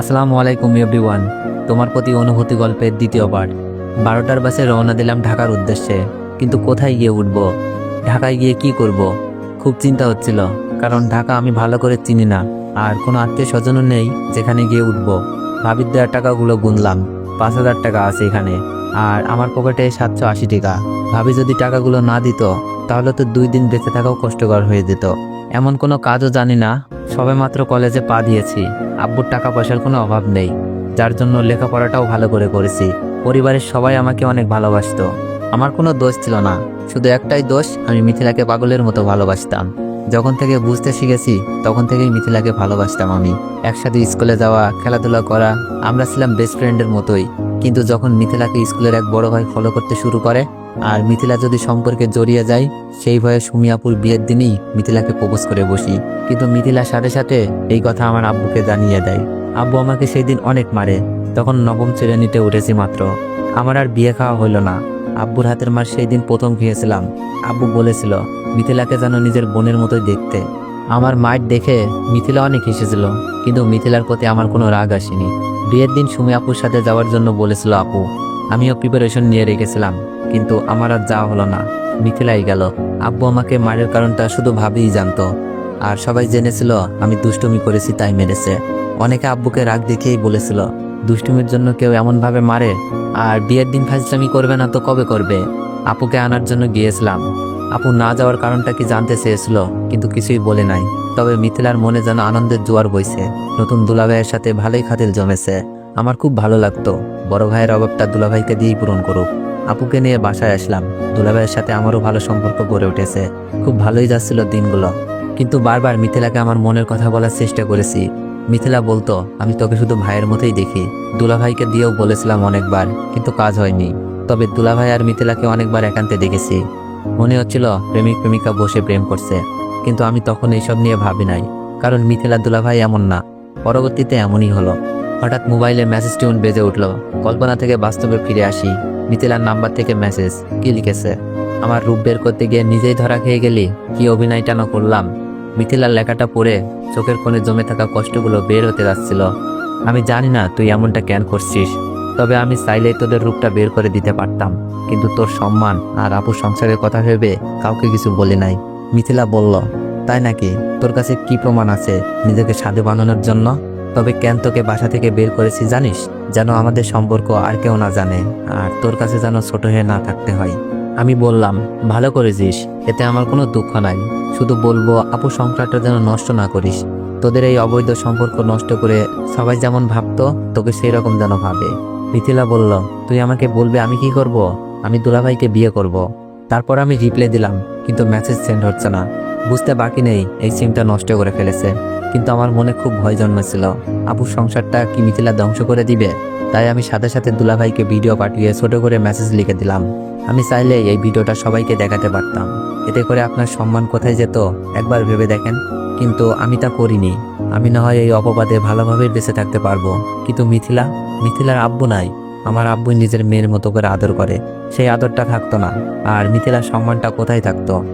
আসসালামু আলাইকুম এভরিওয়ান। তোমার প্রতি অনুভূতি গল্পের দ্বিতীয় পার্ট বারোটার বাসে রওনা দিলাম ঢাকার উদ্দেশ্যে। কিন্তু কোথায় গিয়ে উঠব? ঢাকায় গিয়ে কি করব? খুব চিন্তা হচ্ছিল, কারণ ঢাকা আমি ভালো করে চিনি না, আর কোনো আত্মীয় স্বজনও নেই যেখানে গিয়ে উঠব। ভাবির দেওয়ার টাকাগুলো গুনলাম, পাঁচ হাজার টাকা আছে এখানে, আর আমার পকেটে সাতশো আশি টাকা। ভাবি যদি টাকাগুলো না দিত, তাহলে তো দুই দিন বেঁচে থাকাও কষ্টকর হয়ে যেত। এমন কোনো কাজও জানি না সবে মাত্র কলেজে পা দিয়েছি। আব্বুর টাকা পয়সার কোনো অভাব নেই। যার জন্য লেখাপড়াটাও ভালো করে করেছি। পরিবারের সবাই আমাকে অনেক ভালোবাসতো। আমার কোনো দোষ ছিল না। শুধু একটাই দোষ, আমি মিথিলাকে পাগলের মতো ভালোবাসতাম। যখন থেকে বুঝতে শিখেছি, তখন থেকেই মিথিলাকে ভালোবাসতাম আমি। একসাথে স্কুলে যাওয়া, খেলাধুলা করা, আমরা ছিলাম বেস্ট ফ্রেন্ডের মতোই। কিন্তু যখন মিথিলাকে স্কুলের এক বড় ভাই ফলো করতে শুরু করে আর মিথিলা যদি সম্পর্কে জড়িয়ে যায়, সেই ভয়ে সুমিয়াপুর বিয়ের দিনই মিথিলাকে প্রপোজ করে বসি। কিন্তু মিথিলার সাথে সাথে এই কথা আমার আব্বুকে জানিয়ে দেয়। আব্বু আমাকে সেই দিন অনেক মারে, তখন নবম শ্রেণীতে উঠেছি মাত্র। আমার আর বিয়ে খাওয়া হলো না। আব্বুর হাতের মার সেই দিন প্রথম খেয়েছিলাম। আব্বু বলেছিল, মিথিলাকে যেন নিজের বোনের মতোই দেখতে। আমার মায়ের দেখে মিথিলা অনেক হেসেছিল, কিন্তু মিথিলার প্রতি আমার কোনো রাগ আসেনি। বিয়ের দিন সুমি আপুর সাথে যাওয়ার জন্য বলেছিল, আপু আমিও প্রিপারেশন নিয়ে রেখেছিলাম, কিন্তু আমার আর যাওয়া হলো না। মিথিলাই গেল। আব্বু আমাকে মারের কারণটা শুধু ভাবেই জানতো। আর সবাই জেনেছিল, আমি দুষ্টুমি করেছি, তাই মেরেছে। অনেকে আব্বুকে রাগ দেখিয়েই বলেছিল, দুষ্টুমির জন্য কেউ এমনভাবে মারে? আর বিয়ের দিন ফাজলামি করবে না তো কবে করবে? আপুকে আনার জন্য গিয়েছিলাম। আপু না যাওয়ার কারণটা কি জানতে চেয়েছিল, কিন্তু কিছুই বলে নাই। তবে মিথিলার মনে যেন আনন্দের জোয়ার বইছে। নতুন দুলাভাইয়ের সাথে ভালোই খাতিল জমেছে। আমার খুব ভালো লাগতো। বড় ভাইয়ের অভাবটা দুলাভাইকে দিয়েই পূরণ করুক। আপুকে নিয়ে বাসায় আসলাম। দুলাভাইয়ের সাথে আমারও ভালো সম্পর্ক গড়ে উঠেছে। খুব ভালোই যাচ্ছিল দিনগুলো। কিন্তু বারবার মিথিলাকে আমার মনের কথা বলার চেষ্টা করেছি। মিথিলা বলতো, আমি তোকে শুধু ভাইয়ের মতোই দেখি। দুলাভাইকে দিয়েও বলেছিলাম অনেকবার, কিন্তু কাজ হয়নি। তবে দুলাভাই আর মিথিলাকে অনেকবার একান্তে দেখেছি। মনে হচ্ছিল প্রেমিক প্রেমিকা বসে প্রেম করছে। কিন্তু আমি তখন এইসব নিয়ে ভাবি নাই। কারণ মিথিলা দুলাভাই এমন না। পরবর্তীতে এমনই হলো। হঠাৎ মোবাইলে মেসেজ টিউন বেজে উঠল। কল্পনা থেকে বাস্তবে ফিরে আসি। মিথিলার নাম্বার থেকে মেসেজ কি লিখেছে? আমার রূপ বের করতে গিয়ে নিজেই ধরা খেয়ে গেলি? কি অভিনয়টা না করলাম? মিথিলার লেখাটা পড়ে চোখের কোণে জমে থাকা কষ্টগুলো বের হতে যাচ্ছিল। আমি জানি না তুই এমনটা কেন করছিস। তবে আমি চাইলেই তোদের রূপটা বের করে দিতে পারতাম। কিন্তু তোর সম্মান আর আপুর সংসারের কথা ভেবে কাউকে কিছু বলি নাই। মিথিলা বলল, তাই নাকি? তোর কাছে কি প্রমাণ আছে নিজেকে সাধু বানানোর জন্য? তবে কেন তোকে বাসা থেকে বের করেছি, জানিস? যেন আমাদের সম্পর্ক আর কেউ না জানে, আর তোর কাছে যেন ছোট হয়ে না থাকতে হয়। আমি বললাম, ভালো করেছিস, এতে আমার কোনো দুঃখ নাই। শুধু বলব, আপু সংসারটা যেন নষ্ট না করিস। তোদের এই অবৈধ সম্পর্ক নষ্ট করে সবাই যেমন ভাবতো, তোকে সেই রকম যেন ভাবে। মিথিলা বলল, তুই আমাকে বলবে আমি কি করব? আমি দুলাভাইকে বিয়ে করব। তারপর আমি রিপ্লাই দিলাম, কিন্তু মেসেজ সেন্ড হচ্ছে না। বুঝতে বাকি নেই, এই সিমটা নষ্ট করে ফেলেছে। কিন্তু আমার মনে খুব ভয় জন্মেছিল। আপুর সংসারটা কি মিথিলা ধ্বংস করে দিবে? তাই আমি সাথে সাথে দুলাভাইকে ভিডিও পাঠিয়ে ছোট করে মেসেজ লিখে দিলাম। আমি চাইলে এই ভিডিওটা সবাইকে দেখাতে পারতাম। এতে করে আপনার সম্মান কোথায় যেত, একবার ভেবে দেখেন। কিন্তু আমি তা করিনি। আমি না হয় এই অপবাদে ভালোভাবে বেঁচে থাকতে পারব। কিন্তু মিথিলা, মিথিলার আব্বু নাই। আমার আব্বু নিজের মেয়ের মতো করে আদর করে। সেই আদরটা থাকতো না। আর মিথিলার সম্মানটা কোথায় থাকতো?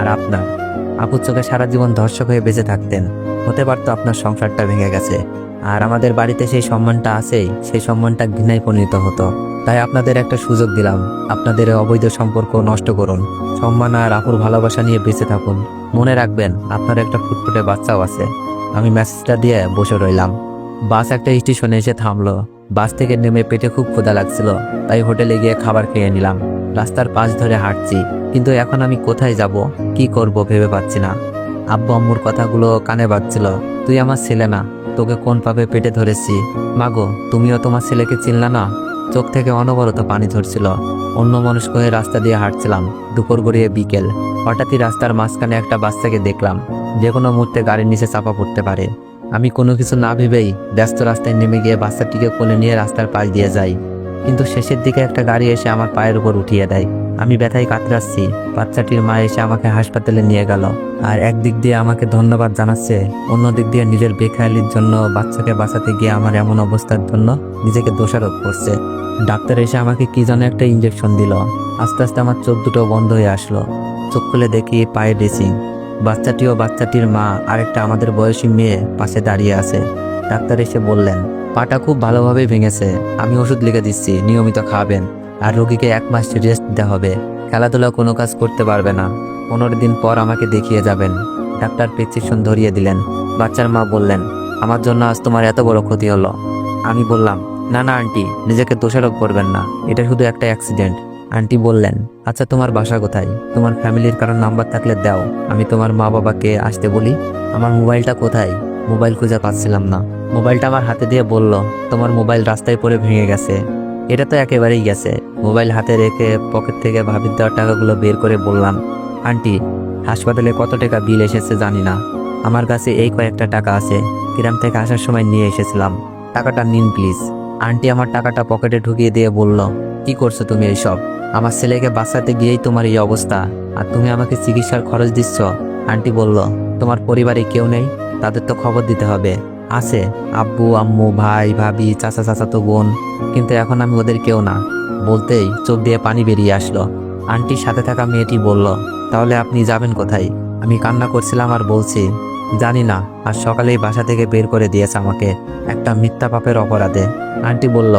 আর আপনার? আপুর চোখে সারা জীবন ধর্ষক হয়ে বেঁচে থাকতেন। হতে পারতো আপনার সংসারটা ভেঙে গেছে। আর আমাদের বাড়িতে সেই সম্মানটা আছেই, সেই সম্মানটা ঘৃণায় পরিণত হতো। তাই আপনাদের একটা সুযোগ দিলাম। আপনাদের অবৈধ সম্পর্ক নষ্ট করুন। সম্মান আর আপুর ভালোবাসা নিয়ে বেঁচে থাকুন। মনে রাখবেন, আপনার একটা ফুটফুটে বাচ্চাও আছে। আমি মেসেজটা দিয়ে বসে রইলাম। বাস একটা স্টেশনে এসে থামলো। বাস থেকে নেমে পেটে খুব ক্ষুধা লাগছিল, তাই হোটেলে গিয়ে খাবার খেয়ে নিলাম। রাস্তার পাশ ধরে হাঁটছি, কিন্তু এখন আমি কোথায় যাব, কি করব ভেবে পাচ্ছি না। আব্বু আম্মুর কথাগুলো কানে বাজছিল, তুই আমার ছেলে না, তোকে কোন পাবে পেটে ধরেছি? মাগো, তুমিও তোমার ছেলেকে চিনলা না? চোখ থেকে অনবরত পানি ঝরছিল। অন্য মনস্ক হয়ে রাস্তা দিয়ে হাঁটছিলাম, দুপুর গড়িয়ে বিকেল। হঠাৎই রাস্তার মাঝখানে একটা বাচ্চাকে দেখলাম যে কোনো মুহূর্তে গাড়ির নিচে চাপা পড়তে পারে। আমি কোনো কিছু না ভেবেই ব্যস্ত রাস্তায় নেমে গিয়ে বাচ্চাটিকে কোলে নিয়ে রাস্তার পাশ দিয়ে যাই। কিন্তু শেষের দিকে একটা গাড়ি এসে আমার পায়ের উপর উঠিয়ে দেয়। আমি ব্যথায় কাতরাচ্ছি। বাচ্চাটির মা এসে আমাকে হাসপাতালে নিয়ে গেল। আর একদিক দিয়ে আমাকে ধন্যবাদ জানাচ্ছে। অন্য দিক দিয়ে নিজের বেখেয়ালির জন্য বাচ্চাকে বাঁচাতে গিয়ে আমার এমন অবস্থার জন্য নিজেকে দোষারোপ করছে। ডাক্তার এসে আমাকে কি যেন একটা ইঞ্জেকশন দিল। আস্তে আস্তে আমার চোখ দুটো বন্ধ হয়ে আসলো। চোখ খুলে দেখি পায়ে ড্রেসিং বাচ্চাটি ও বাচ্চাটির মা, আরেকটা আমাদের বয়সী মেয়ে পাশে দাঁড়িয়ে আছে। ডাক্তার এসে বললেন, পাটা খুব ভালোভাবে ভেঙেছে। আমি ওষুধ লিখে দিচ্ছি, নিয়মিত খাবেন। আর রোগীকে এক মাস রেস্ট দিতে হবে। খেলাধুলা কোনো কাজ করতে পারবে না। পনেরো দিন পর আমাকে দেখিয়ে যাবেন। ডাক্তার প্রেসক্রিপশন ধরিয়ে দিলেন। বাচ্চার মা বললেন, আমার জন্য আজ তোমার এত বড় ক্ষতি হলো। আমি বললাম, না না, আন্টি, নিজেকে দোষারোপ করবেন না। এটা শুধু একটা অ্যাক্সিডেন্ট। আন্টি বললেন আচ্ছা তোমার বাসা কোথায়? তোমার ফ্যামিলির কারোর নাম্বার থাকলে দাও। আমি তোমার মা বাবাকে আসতে বলি। আমার মোবাইলটা কোথায়? মোবাইল খুঁজে পাচ্ছিলাম না। মোবাইলটা আমার হাতে দিয়ে বলল, তোমার মোবাইল রাস্তায় পড়ে ভেঙে গেছে। এটা তো একেবারেই গেছে। মোবাইল হাতে রেখে পকেট থেকে ভাবির দেওয়ার টাকাগুলো বের করে বললাম, আন্টি, হাসপাতালে কত টাকা বিল এসেছে জানি না। আমার কাছে এই কয়েকটা টাকা আছে। গ্রাম থেকে আসার সময় নিয়ে এসেছিলাম। টাকাটা নিন প্লিজ। আন্টি আমার টাকাটা পকেটে ঢুকিয়ে দিয়ে বলল, কি করছ তুমি এইসব? আমার ছেলেকে বাঁচাতে গিয়েই তোমার এই অবস্থা, আর তুমি আমাকে চিকিৎসার খরচ দিচ্ছ। আন্টি বলল, তোমার পরিবারে কেউ নেই, তাদের তো খবর দিতে হবে। আছে, আব্বু, আম্মু, ভাই, ভাবি, চাচা চাচা তো বোন, কিন্তু এখন আমি ওদের কেউ না। বলতেই চোখ দিয়ে পানি বেরিয়ে আসলো। আন্টির সাথে থাকা মেয়েটি বলল, তাহলে আপনি যাবেন কোথায়? আমি কান্না করছিলাম আর বলছি, জানি না আর সকালেই বাসা থেকে বের করে দিয়েছে আমাকে, একটা মিথ্যা পাপের অপরাধে। আন্টি বলল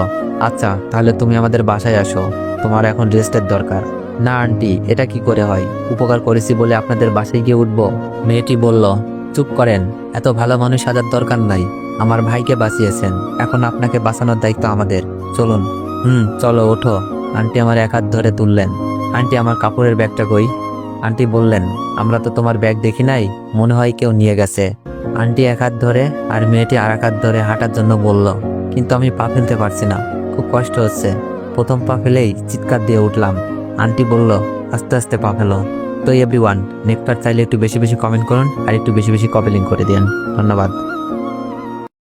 আচ্ছা তাহলে তুমি আমাদের বাসায় আসো। তোমার এখন রেস্টের দরকার। না, আন্টি, এটা কি করে হয়? উপকার করেছি বলে আপনাদের বাসায় গিয়ে উঠবো? মেয়েটি বলল, চুপ করেন, এত ভালো মানুষ সাজার দরকার নাই। আমার ভাইকে বাঁচিয়েছেন। এখন আপনাকে বাঁচানোর দায়িত্ব আমাদের। চলুন। হুম, চলো, ওঠো। আন্টি আমার এক হাত ধরে তুললেন। আন্টি, আমার কাপড়ের ব্যাগটা কই? আন্টি বললেন, আমরা তো তোমার ব্যাগ দেখি নাই, মনে হয় কেউ নিয়ে গেছে। আন্টি এক হাত ধরে আর মেয়েটি আর এক হাত ধরে হাঁটার জন্য বলল, কিন্তু আমি পা ফেলতে পারছি না। খুব কষ্ট হচ্ছে। প্রথম পা ফেলেই চিৎকার দিয়ে উঠলাম। আন্টি বলল, আস্তে আস্তে পা ফেলো। তো এভরি ওয়ান নেকটার চাইলে একটু বেশি বেশি কমেন্ট করুন আর একটু বেশি বেশি কপেলিং করে দিন। ধন্যবাদ।